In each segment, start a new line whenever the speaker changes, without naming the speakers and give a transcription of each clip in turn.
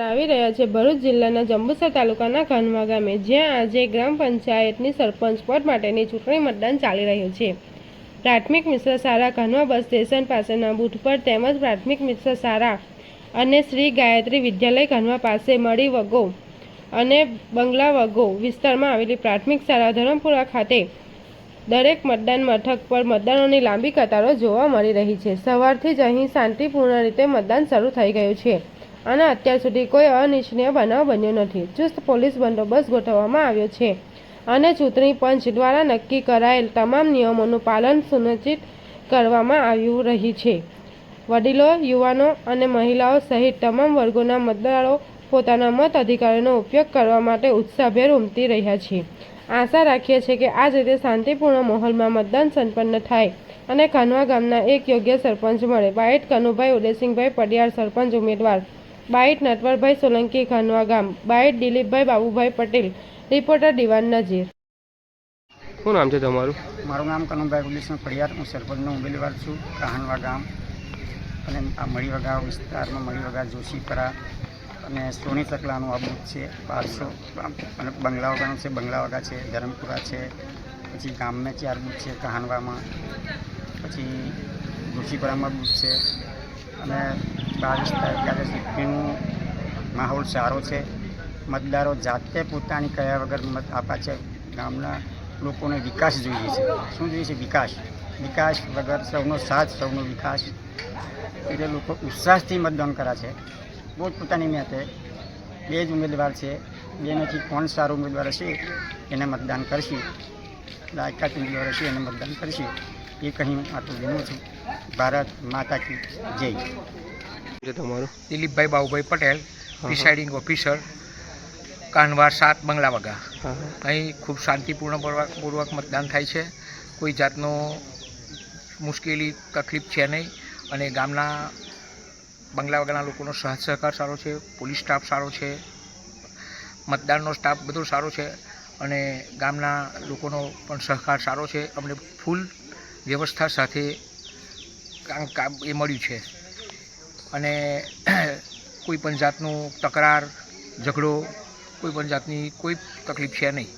આવી રહ્યા છે. ભરૂચ જિલ્લાના જંબુસર તાલુકાના ખાનવા ગામે જ્યાં આજે ગ્રામ પંચાયતની સરપંચ પદ માટેની ચૂંટણી મતદાન ચાલી રહ્યું છે. પ્રાથમિક મિશ્ર શાળા ખાનવા બસ સ્ટેશન પાસેના બૂથ પર તેમજ પ્રાથમિક મિશ્ર શાળા અને શ્રી ગાયત્રી વિદ્યાલય ખાનવા પાસે મળી વગો અને બંગલા વગો વિસ્તારમાં આવેલી પ્રાથમિક શાળા ધરમપુરા ખાતે દરેક મતદાન મથક પર મતદારોની લાંબી કતારો જોવા મળી રહી છે. સવારથી જ અહીં શાંતિપૂર્ણ રીતે મતદાન શરૂ થઈ ગયું છે. અને અત્યાર સુધી કોઈ અનિચ્છનીય બનાવ બન્યો નથી. ચુસ્ત પોલીસ બંદોબસ્ત ગોઠવવામાં આવ્યો છે અને ચૂંટણી પંચ દ્વારા નક્કી કરાયેલ તમામ નિયમોનું પાલન સુનિશ્ચિત કરવામાં આવ્યું રહી છે. વડીલો, યુવાનો અને મહિલાઓ સહિત તમામ વર્ગોના મતદારો પોતાના મત અધિકારનો ઉપયોગ કરવા માટે ઉત્સાહભેર ઉમટી રહ્યા છે. આશા રાખીએ છીએ કે આ જ રીતે શાંતિપૂર્ણ માહોલમાં મતદાન સંપન્ન થાય અને કાનવા ગામના એક યોગ્ય સરપંચ મળે. બાયટ કનુભાઈ ઉદયસિંહભાઈ પડિયાર, સરપંચ ઉમેદવાર. બાઈટ નટવરભાઈ સોલંકી ખાનવા ગામ. Byte Dilipbhai Babubhai Patel reporter Diwan Nazir.
શું નામ છે તમારું?
મારું નામ કનુભાઈ ગુલેશન ફળિયાર. હું સરપંચનો ઉમેદવાર છું કહાનવા ગામ. અને આ મળીવગા વિસ્તારમાં મળીવગા જોશીપરા અને સોની ચકલાનું આ બૂથ છે બારસો અને બંગલાવગાનું છે બંગલાવગા છે ધરમપુરા છે પછી ગામના ચાર બૂથ છે કહાનવામાં પછી જોશીપરામાં બૂથ છે. અને ત્યારે માહોલ સારો છે. મતદારો જાતે પોતાની કયા વગર મત આપા છે ગામના લોકોને વિકાસ જોઈએ છે. શું જોઈએ છે? વિકાસ. વિકાસ વગર સૌનો સાથ, સૌનો વિકાસ. એટલે લોકો ઉત્સાહથી મતદાન કરે છે. પોતપોતાની મેતે બે જ ઉમેદવાર છે. બેમાંથી કોણ સારો ઉમેદવાર હશે એને મતદાન કરશે. લાયકાત ઉમેદવાર હશે એને મતદાન કરશે. એ કહી આટલું વિનું છું. ભારત માતા કી જય.
છે તમારું?
દિલીપભાઈ બાબુભાઈ પટેલ. પ્રિસાઇડિંગ ઓફિસર કાનવાર સાત બંગલા વગા. અહીં ખૂબ શાંતિપૂર્ણ પૂર્વક મતદાન થાય છે. કોઈ જાતનો મુશ્કેલી તકલીફ છે નહીં અને ગામના બંગલા વગાના લોકોનો સહજ સહકાર સારો છે પોલીસ સ્ટાફ સારો છે મતદાનનો સ્ટાફ બધો સારો છે અને ગામના લોકોનો પણ સહકાર સારો છે. અમને ફૂલ વ્યવસ્થા સાથે કામ એ મળ્યું છે. અને કોઈ પણ જાતનું તકરાર ઝઘડો કોઈ પણ જાતની કોઈ તકલીફ છે નહીં.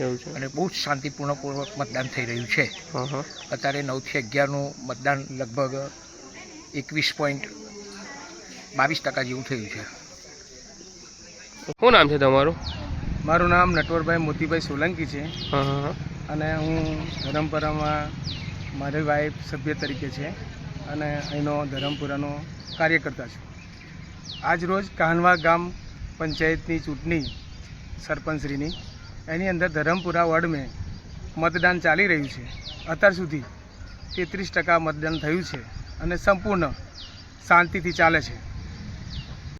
એવું છે.
અને બહુ જ શાંતિપૂર્ણપૂર્વક મતદાન થઈ રહ્યું છે. અત્યારે નવથી અગિયારનું મતદાન લગભગ એકવીસ પોઈન્ટ બાવીસ ટકા જેવું થયું છે.
શું નામ છે તમારું?
મારું નામ નટવરભાઈ મોતીભાઈ સોલંકી છે. અને હું પરંપરામાં મારી વાઈફ સભ્ય તરીકે છે. અને અહીંનો ધરમપુરાનો કાર્યકર્તા છું. આજ રોજ કાહનવા ગામ પંચાયતની ચૂંટણી સરપંચશ્રીની. એની અંદર ધરમપુરા વોર્ડમાં મતદાન ચાલી રહ્યું છે. અત્યાર સુધી તેત્રીસ ટકા મતદાન થયું છે અને સંપૂર્ણ શાંતિથી ચાલે છે.